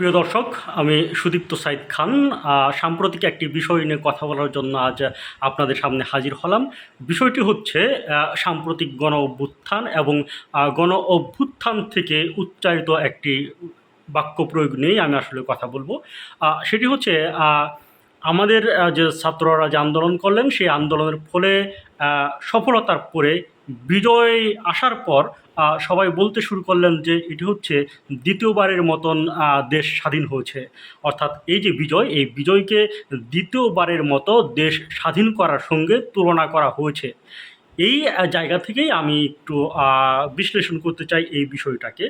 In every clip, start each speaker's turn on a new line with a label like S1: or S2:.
S1: প্রিয় দর্শক, আমি সুদীপ্ত সাইদ খান। সাম্প্রতিক একটি বিষয় নিয়ে কথা বলার জন্য আজ আপনাদের সামনে হাজির হলাম। বিষয়টি হচ্ছে সাম্প্রতিক গণ অভ্যুত্থান এবং গণ অভ্যুত্থান থেকে উচ্চারিত একটি বাক্য প্রয়োগ নিয়েই আমি আসলে কথা বলব। সেটি হচ্ছে আমাদের যে ছাত্ররা যে আন্দোলন করলেন, সেই আন্দোলনের ফলে সফলতার পরে বিজয় আসার পর সবাই বলতে শুরু করলেন যে এটি হচ্ছে দ্বিতীয়বারের মতন দেশ স্বাধীন হয়েছে। অর্থাৎ এই যে বিজয়, এই বিজয়কে দ্বিতীয়বারের মতো দেশ স্বাধীন করার সঙ্গে তুলনা করা হয়েছে। এই জায়গা থেকেই আমি একটু বিশ্লেষণ করতে চাই এই বিষয়টাকে।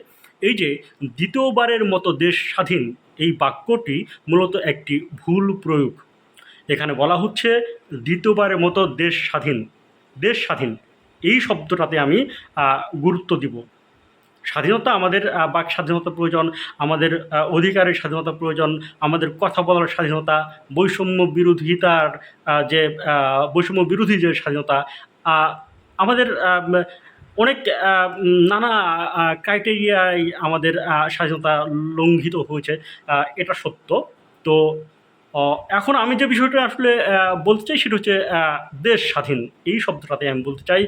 S1: এই যে দ্বিতীয়বারের মতো দেশ স্বাধীন, এই বাক্যটি মূলত একটি ভুল প্রয়োগ। এখানে বলা হচ্ছে দ্বিতীয়বারের মতো দেশ স্বাধীন দেশ স্বাধীন। এই শব্দটাতে আমি গুরুত্ব দিব। স্বাধীনতা আমাদের বাক স্বাধীনতা প্রয়োজন, আমাদের অধিকারের স্বাধীনতা প্রয়োজন, আমাদের কথা বলার স্বাধীনতা, বৈষম্য বিরোধিতার যে বৈষম্য বিরোধী যে স্বাধীনতা আমাদের অনেক নানা ক্রাইটেরিয়ায় আমাদের স্বাধীনতা লঙ্ঘিত হয়েছে এটা সত্য। তো এখন আমি যে বিষয়টা আসলে বলতে চাই সেটা হচ্ছে দেশ স্বাধীন। এই শব্দটাতে আমি বলতে চাই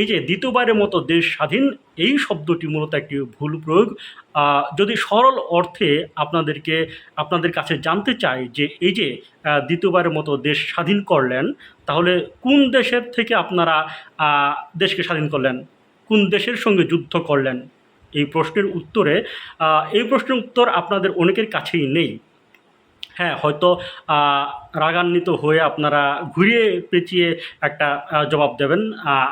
S1: এই যে দ্বিতীয়বারের মতো দেশ স্বাধীন, এই শব্দটি মূলত একটি ভুল প্রয়োগ। যদি সরল অর্থে আপনাদেরকে, আপনাদের কাছে জানতে চাই যে এই যে দ্বিতীয়বারের মতো দেশ স্বাধীন করলেন, তাহলে কোন দেশের থেকে আপনারা দেশকে স্বাধীন করলেন? কোন দেশের সঙ্গে যুদ্ধ করলেন? এই প্রশ্নের উত্তরে এই প্রশ্নের উত্তর আপনাদের অনেকের কাছেই নেই। হ্যাঁ হয়তো রাগান্বিত হয়ে আপনারা ঘুরিয়ে পেঁচিয়ে একটা জবাব দেবেন।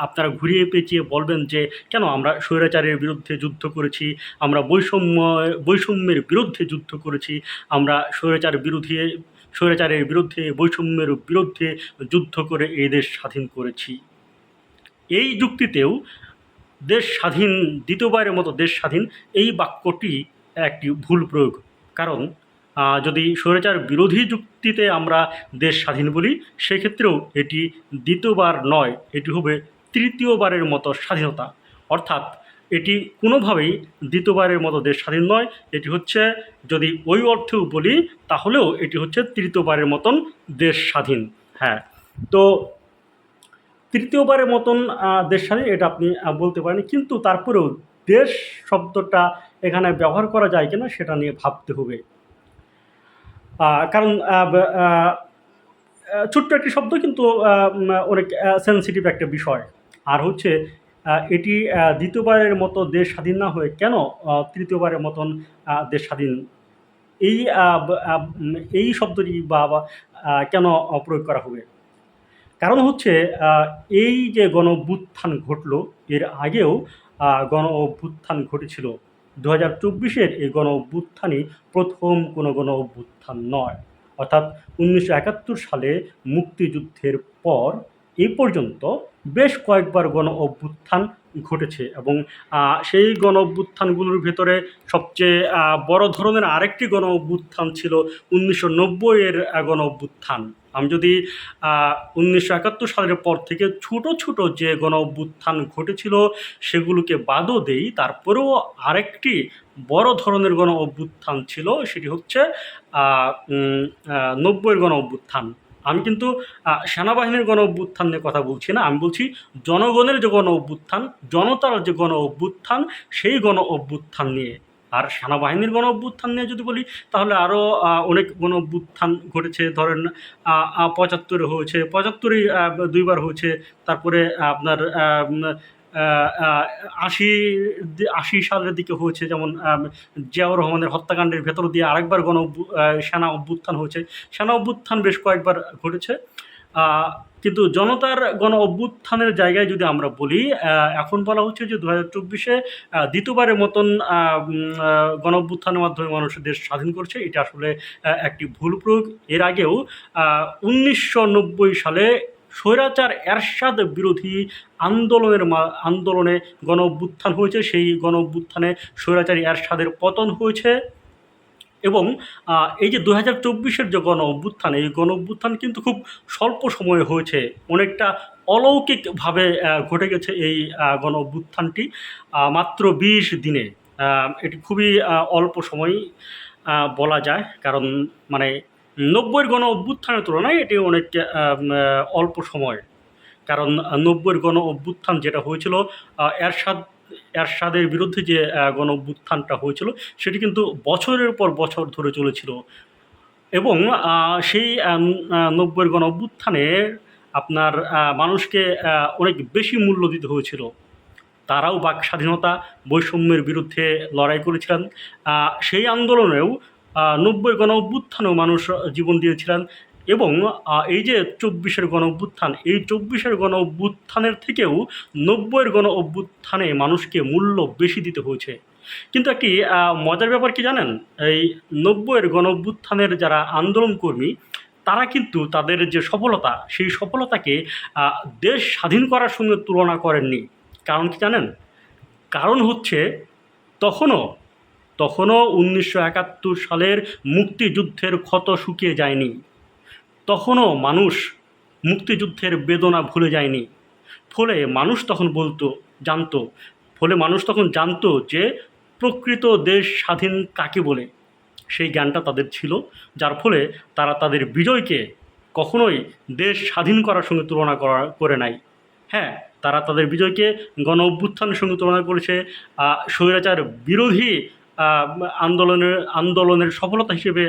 S1: আপনারা ঘুরিয়ে পেঁচিয়ে বলবেন যে, কেন আমরা স্বৈরাচারের বিরুদ্ধে যুদ্ধ করেছি? আমরা বৈষম্য, বৈষম্যের বিরুদ্ধে যুদ্ধ করেছি। আমরা স্বৈরাচার বিরোধী স্বৈরাচারের বিরুদ্ধে, বৈষম্যের বিরুদ্ধে যুদ্ধ করে এই দেশ স্বাধীন করেছি। এই যুক্তিতেও দেশ স্বাধীন, দ্বিতীয়বারের মতো দেশ স্বাধীন, এই বাক্যটি একটি ভুল প্রয়োগ। কারণ যদি স্বৈরাচার বিরোধী যুক্তিতে আমরা দেশ স্বাধীন বলি, সেক্ষেত্রেও এটি দ্বিতীয়বার নয়, এটি হবে তৃতীয়বারের মতো স্বাধীনতা। অর্থাৎ এটি কোনোভাবেই দ্বিতীয়বারের মতো দেশ স্বাধীন নয়, এটি হচ্ছে যদি ওই অর্থেও বলি, তাহলেও এটি হচ্ছে তৃতীয়বারের মতন দেশ স্বাধীন। হ্যাঁ তো তৃতীয়বারের মতন দেশ স্বাধীন, এটা আপনি বলতে পারেন। কিন্তু তারপরেও দেশ শব্দটা এখানে ব্যবহার করা যায় কিনা, সেটা নিয়ে ভাবতে হবে। কারণ ছোট্ট একটি শব্দ কিন্তু অনেক সেন্সিটিভ একটা বিষয়। আর হচ্ছে এটি দ্বিতীয়বারের মতো দেশ স্বাধীন না হয়ে কেন তৃতীয়বারের মতন দেশ স্বাধীন? এই এই শব্দটি বা কেন প্রয়োগ করা হবে? কারণ হচ্ছে এই যে গণ ঘটলো, এর আগেও গণ ঘটেছিল। দু হাজার চব্বিশের এই গণ অভ্যুত্থানই প্রথম কোনো গণ অভ্যুত্থান নয়। অর্থাৎ উনিশশো একাত্তর সালে মুক্তিযুদ্ধের পর এই পর্যন্ত বেশ কয়েকবার গণ অভ্যুত্থান ঘটেছে এবং সেই গণ অভ্যুত্থানগুলোর ভেতরে সবচেয়ে বড় ধরনের আরেকটি গণ অভ্যুত্থান ছিল উনিশশো নব্বইয়ের গণ অভ্যুত্থান আমি যদি উনিশশো একাত্তর সালের পর থেকে ছোট ছোট যে গণ অভ্যুত্থান ঘটেছিল সেগুলোকে বাদও দেই, তারপরেও আরেকটি বড় ধরনের গণ অভ্যুত্থান ছিল, সেটি হচ্ছে নব্বইয়ের গণ অভ্যুত্থান আমি কিন্তু সেনাবাহিনীর গণ অভ্যুত্থান নিয়ে কথা বলছি না, আমি বলছি জনগণের যে গণ অভ্যুত্থান জনতার যে গণ অভ্যুত্থান সেই গণ অভ্যুত্থান নিয়ে। আর সেনাবাহিনীর গণ অভ্যুত্থান নিয়ে যদি বলি, তাহলে আরও অনেক গণ অভ্যুত্থান ঘটেছে। ধরেন পঁচাত্তরে হয়েছে, পঁচাত্তরই দুইবার হয়েছে। তারপরে আপনার আশি আশি সালের দিকে হয়েছে, যেমন জিয়াউর রহমানের হত্যাকাণ্ডের ভেতর দিয়ে আরেকবার গণ সেনা অভ্যুত্থান হয়েছে। সেনা অভ্যুত্থান বেশ কয়েকবার ঘটেছে। কিন্তু জনতার গণ অভ্যুত্থানের জায়গায় যদি আমরা বলি এখন বলা হচ্ছে যে দু হাজার চব্বিশে দ্বিতীয়বারের মতন গণ অভ্যুত্থানের মাধ্যমে মানুষ দেশ স্বাধীন করছে। এটা আসলে একটি ভুল প্রয়োগ। এর আগেও উনিশশো নব্বই সালে স্বৈরাচার এরশাদ বিরোধী আন্দোলনের আন্দোলনে গণ অভ্যুত্থান হয়েছে। সেই গণ অভ্যুত্থানে স্বৈরাচারী এরশাদের পতন হয়েছে। এবং এই যে দু হাজার চব্বিশের যে গণ অভ্যুত্থান এই গণ অভ্যুত্থান কিন্তু খুব স্বল্প সময়ে হয়েছে। অনেকটা অলৌকিকভাবে ঘটে গেছে এই গণ অভ্যুত্থানটি মাত্র বিশ দিনে। এটি খুবই অল্প সময় বলা যায়। কারণ মানে নব্বইয়ের গণ অভ্যুত্থানের তুলনায় এটি অনেক অল্প সময়। কারণ, নব্বইয়ের গণ অভ্যুত্থান যেটা হয়েছিল এরশাদ এরশাদের বিরুদ্ধে যে গণ অভ্যুত্থানটা হয়েছিল, সেটি কিন্তু বছরের পর বছর ধরে চলেছিল। এবং সেই নব্বইয়ের গণ অভ্যুত্থানে আপনার মানুষকে অনেক বেশি মূল্য দিতে হয়েছিল। তারাও বাক স্বাধীনতা বৈষম্যের বিরুদ্ধে লড়াই করেছিলেন। সেই আন্দোলনেও নব্বই গণ অভ্যুত্থানেও মানুষ জীবন দিয়েছিলেন। এবং এই যে চব্বিশের গণ অভ্যুত্থান এই চব্বিশের গণ অভ্যুত্থানের থেকেও নব্বইয়ের গণ অভ্যুত্থানে মানুষকে মূল্য বেশি দিতে হয়েছে। কিন্তু একটি মজার ব্যাপার কি জানেন? এই নব্বইয়ের গণ অভ্যুত্থানের যারা আন্দোলন কর্মী তারা কিন্তু তাদের যে সফলতা, সেই সফলতাকে দেশ স্বাধীন করার সঙ্গে তুলনা করেননি। কারণ কি জানেন? কারণ হচ্ছে, তখনও তখনও উনিশশো একাত্তর সালের মুক্তিযুদ্ধের ক্ষত শুকিয়ে যায়নি। তখনও মানুষ মুক্তিযুদ্ধের বেদনা ভুলে যায়নি। ফলে মানুষ তখন বলতো, জানতো। ফলে মানুষ তখন জানতো যে প্রকৃত দেশ স্বাধীন কাকে বলে। সেই জ্ঞানটা তাদের ছিল, যার ফলে তারা তাদের বিজয়কে কখনোই দেশ স্বাধীন করার সঙ্গে তুলনা করা, করে নাই। হ্যাঁ তারা তাদের বিজয়কে গণ অভ্যুত্থানের সঙ্গে তুলনা করেছে। স্বৈরাচার বিরোধী আন্দোলনের আন্দোলনের সফলতা হিসেবে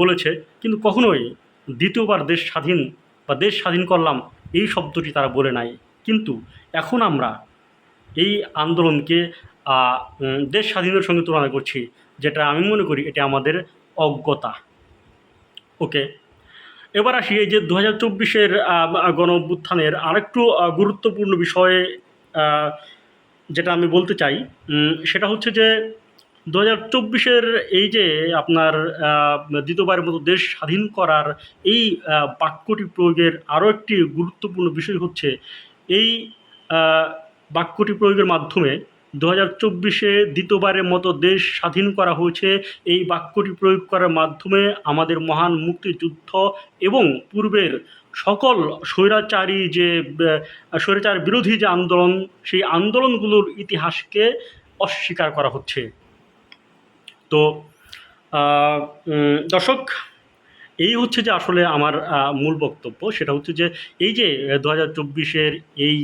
S1: বলেছে। কিন্তু কখনোই দ্বিতীয়বার দেশ স্বাধীন বা দেশ স্বাধীন করলাম, এই শব্দটি তারা বলে নাই। কিন্তু এখন আমরা এই আন্দোলনকে দেশ স্বাধীনের সঙ্গে তুলনা করছি, যেটা আমি মনে করি এটা আমাদের অজ্ঞতা। ওকে? এবার আসি এই যে দু হাজার চব্বিশের গণ অভ্যুত্থানের আরেকটু গুরুত্বপূর্ণ বিষয়ে যেটা আমি বলতে চাই সেটা হচ্ছে যে দু হাজার চব্বিশের এই যে আপনার দ্বিতীয়বারের মতো দেশ স্বাধীন করার এই বাক্যটি প্রয়োগের আরও একটি গুরুত্বপূর্ণ বিষয় হচ্ছে এই বাক্যটি প্রয়োগের মাধ্যমে দু হাজার চব্বিশে দ্বিতীয়বারের মতো দেশ স্বাধীন করা হয়েছে। এই বাক্যটি প্রয়োগ করার মাধ্যমে আমাদের মহান মুক্তিযুদ্ধ এবং পূর্বের সকল স্বৈরাচারী যে স্বৈরাচার বিরোধী যে আন্দোলন, সেই আন্দোলনগুলোর ইতিহাসকে অস্বীকার করা হচ্ছে। তো দর্শক, এই হচ্ছে যে আসলে আমার মূল বক্তব্য। সেটা হচ্ছে যে এই যে দু হাজার চব্বিশের এই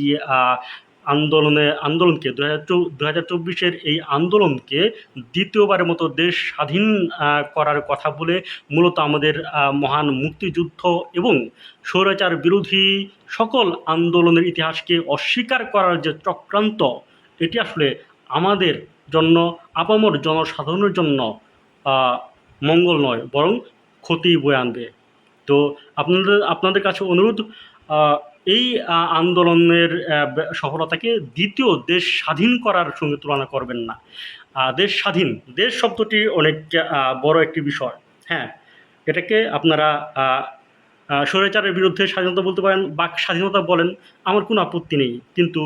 S1: আন্দোলনে, আন্দোলনকে দু হাজার দু হাজার চব্বিশের এই আন্দোলনকে দ্বিতীয়বারের মতো দেশ স্বাধীন করার কথা বলে মূলত আমাদের মহান মুক্তিযুদ্ধ এবং স্বৈরাচার বিরোধী সকল আন্দোলনের ইতিহাসকে অস্বীকার করার যে চক্রান্ত, এটি আসলে আমাদের জন্য, আপামর জনসাধারণের জন্য মঙ্গল নয়, বরং ক্ষতি বয়ে আনবে। তো আপনাদের আপনাদের কাছে অনুরোধ এই আন্দোলনের সফলতাকে দ্বিতীয় দেশ স্বাধীন করার সঙ্গে তুলনা করবেন না। দেশ স্বাধীন, দেশ শব্দটি অনেক বড় একটি বিষয়। হ্যাঁ এটাকে আপনারা স্বৈরাচারের বিরুদ্ধে স্বাধীনতা বলতে পারেন বাক স্বাধীনতা বলেন, আমার কোনো আপত্তি নেই। কিন্তু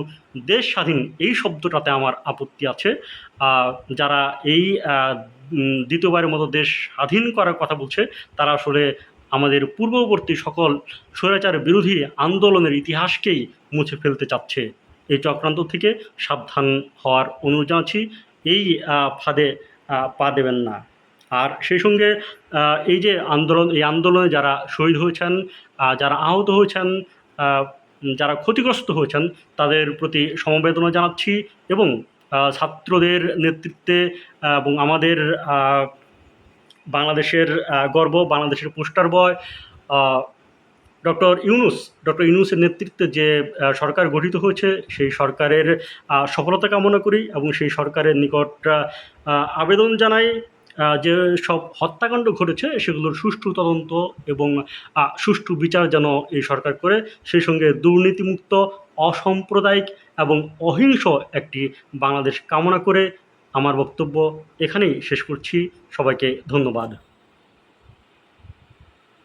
S1: দেশ স্বাধীন, এই শব্দটাতে আমার আপত্তি আছে। যারা এই দ্বিতীয়বারের মতো দেশ স্বাধীন করার কথা বলছে, তারা আসলে আমাদের পূর্ববর্তী সকল স্বৈরাচার বিরোধী আন্দোলনের ইতিহাসকেই মুছে ফেলতে চাচ্ছে। এই চক্রান্ত থেকে সাবধান হওয়ার অনুরোধ জানাচ্ছি। এই ফাঁদে পা দেবেন না। আর সেই সঙ্গে এই যে আন্দোলন, এই আন্দোলনে যারা শহীদ হয়েছেন যারা আহত হয়েছেন যারা ক্ষতিগ্রস্ত হয়েছেন, তাদের প্রতি সমবেদনা জানাচ্ছি এবং ছাত্রদের নেতৃত্বে এবং আমাদের বাংলাদেশের গর্ব, বাংলাদেশের poster boy doctor Yunus, doctor ইউনুসের নেতৃত্বে যে সরকার গঠিত হয়েছে, সেই সরকারের সফলতা কামনা করি এবং সেই সরকারের নিকট আবেদন জানাই। যে সব হত্যাকাণ্ড ঘটেছে, সেগুলোর সুষ্ঠু তদন্ত এবং সুষ্ঠু বিচার যেন এই সরকার করে, সেই সঙ্গে দুর্নীতিমুক্ত, অসাম্প্রদায়িক এবং অহিংস একটি বাংলাদেশ কামনা করে আমার বক্তব্য এখানেই শেষ করছি। সবাইকে ধন্যবাদ।